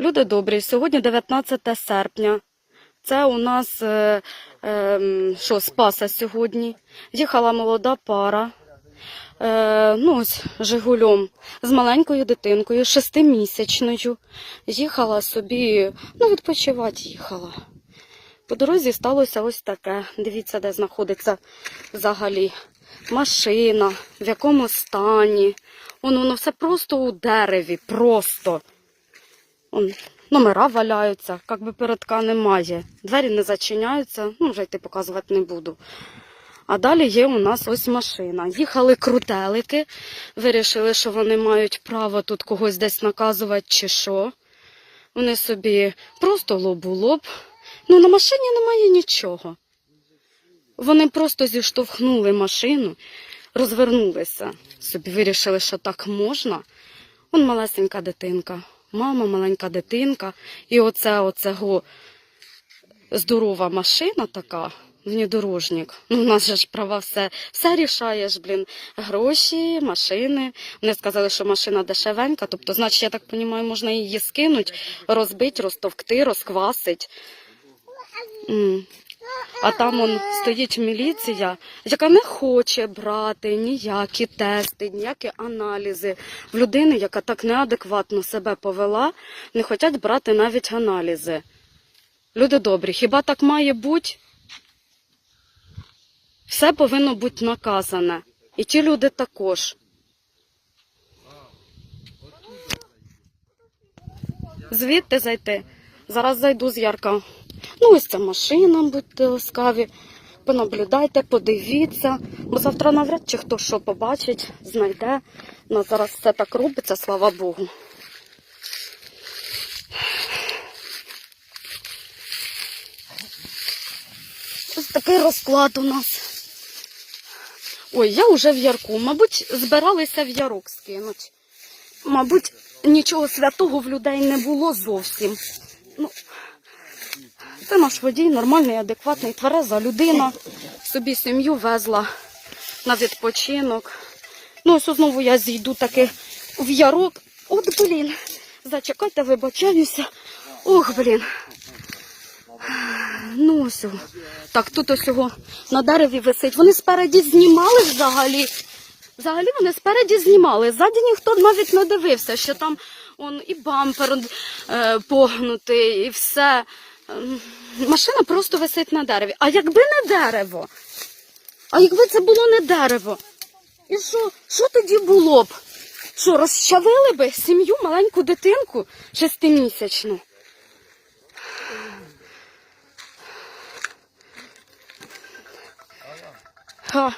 Люди добрі, сьогодні 19 серпня. Це у нас е, е, що, Спаса сьогодні. Їхала молода пара. Е, ну, ось Жигульом з маленькою дитинкою, шестимісячною. Їхала собі, ну, відпочивати їхала. По дорозі сталося ось таке. Дивіться, де знаходиться взагалі машина, в якому стані. Воно, воно все просто у дереві, просто. Он, номера валяються, як би передка немає. Двері не зачиняються, ну вже йти показувати не буду. А далі є у нас ось машина. Їхали крутелики, вирішили, що вони мають право тут когось десь наказувати чи що. Вони собі просто лоб у лоб. Ну, на машині немає нічого. Вони просто зіштовхнули машину, розвернулися. Собі вирішили, що так можна. Он малесенька дитинка, мама, маленька дитинка. І оце оцего здорова машина така, внедорожник. Ну, у нас же ж права все, все рішаєш, блін. Гроші, машини. Вони сказали, що машина дешевенька, тобто, значить, я так розумію, можна її скинути, розбити, розтовкти, розквасить. А там он стоїть міліція, яка не хоче брати ніякі тести, ніякі аналізи. В людини, яка так неадекватно себе повела, не хочуть брати навіть аналізи. Люди добрі, хіба так має бути? Все повинно бути наказане. І ті люди також. Звідти зайти. Зараз зайду з Ярка. Ну, ось ця машина, будьте ласкаві. Понаблюдайте, подивіться, бо завтра навряд чи хто що побачить, знайде. Ну, зараз все так робиться, слава Богу. Ось такий розклад у нас. Ой, я вже в ярку. Мабуть, збиралися в ярок скинуть. Мабуть, нічого святого в людей не було зовсім. Це наш водій, нормальний, адекватний, твереза людина. Собі сім'ю везла на відпочинок. Ну, ось знову я зійду таки в ярок. От, блін, зачекайте, вибачаюся. Ох, блін. Ну, ось. Так, тут ось його на дереві висить. Вони спереді знімали взагалі. Взагалі вони спереді знімали. Ззаді ніхто навіть не дивився, що там он, і бампер е, погнутий, і все. Ем, Машина просто висить на дереві. А якби не дерево? А якби це було не дерево? І що? Що тоді було б? Що, розчавили би сім'ю, маленьку дитинку шестимісячну? Ха.